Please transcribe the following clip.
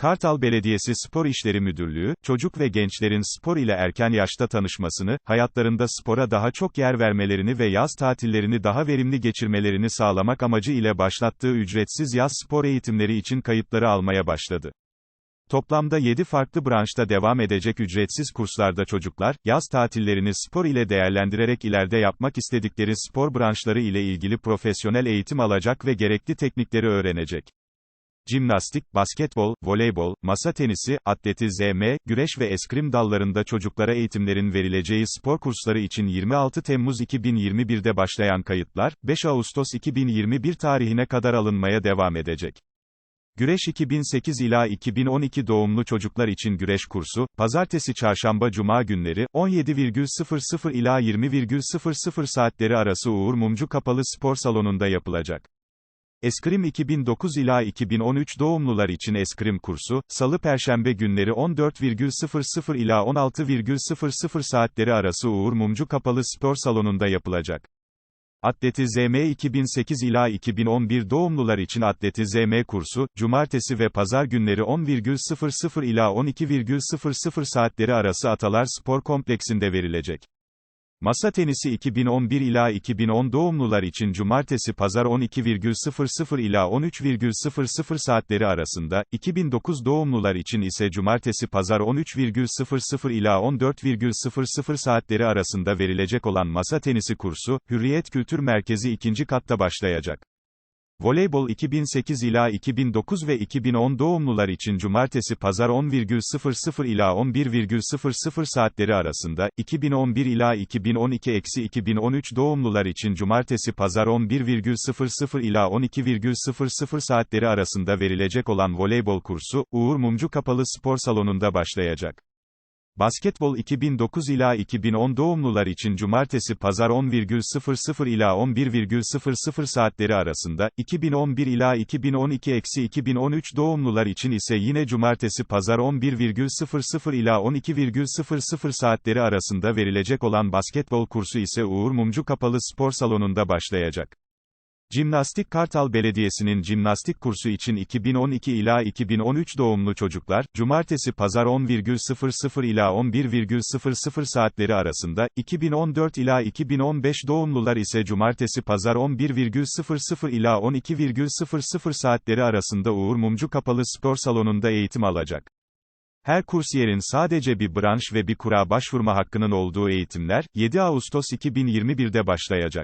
Kartal Belediyesi Spor İşleri Müdürlüğü, çocuk ve gençlerin spor ile erken yaşta tanışmasını, hayatlarında spora daha çok yer vermelerini ve yaz tatillerini daha verimli geçirmelerini sağlamak amacı ile başlattığı ücretsiz yaz spor eğitimleri için kayıtları almaya başladı. Toplamda 7 farklı branşta devam edecek ücretsiz kurslarda çocuklar, yaz tatillerini spor ile değerlendirerek ileride yapmak istedikleri spor branşları ile ilgili profesyonel eğitim alacak ve gerekli teknikleri öğrenecek. Jimnastik, basketbol, voleybol, masa tenisi, atletizm, güreş ve eskrim dallarında çocuklara eğitimlerin verileceği spor kursları için 26 Temmuz 2021'de başlayan kayıtlar, 5 Ağustos 2021 tarihine kadar alınmaya devam edecek. Güreş 2008 ila 2012 doğumlu çocuklar için güreş kursu, pazartesi çarşamba cuma günleri, 17,00 ila 20,00 saatleri arası Uğur Mumcu Kapalı Spor Salonu'nda yapılacak. Eskrim 2009 ila 2013 doğumlular için eskrim kursu, salı perşembe günleri 14,00 ila 16,00 saatleri arası Uğur Mumcu Kapalı Spor Salonu'nda yapılacak. Atletizm 2008 ila 2011 doğumlular için Atletizm kursu, cumartesi ve pazar günleri 10,00 ila 12,00 saatleri arası Atalar Spor Kompleksinde verilecek. Masa tenisi 2011 ila 2010 doğumlular için cumartesi pazar 12,00 ila 13,00 saatleri arasında, 2009 doğumlular için ise cumartesi pazar 13,00 ila 14,00 saatleri arasında verilecek olan masa tenisi kursu, Hürriyet Kültür Merkezi ikinci katta başlayacak. Voleybol 2008 ila 2009 ve 2010 doğumlular için cumartesi pazar 10,00 ila 11,00 saatleri arasında, 2011 ila 2012-2013 doğumlular için cumartesi pazar 11,00 ila 12,00 saatleri arasında verilecek olan voleybol kursu, Uğur Mumcu Kapalı Spor Salonu'nda başlayacak. Basketbol 2009 ila 2010 doğumlular için cumartesi pazar 10,00 ila 11,00 saatleri arasında, 2011 ila 2012-2013 doğumlular için ise yine cumartesi pazar 11,00 ila 12,00 saatleri arasında verilecek olan basketbol kursu ise Uğur Mumcu Kapalı Spor Salonu'nda başlayacak. Jimnastik Kartal Belediyesi'nin jimnastik kursu için 2012 ila 2013 doğumlu çocuklar, cumartesi pazar 10,00 ila 11,00 saatleri arasında, 2014 ila 2015 doğumlular ise cumartesi pazar 11,00 ila 12,00 saatleri arasında Uğur Mumcu Kapalı Spor Salonu'nda eğitim alacak. Her kursiyerin sadece bir branş ve bir kura başvurma hakkının olduğu eğitimler, 7 Ağustos 2021'de başlayacak.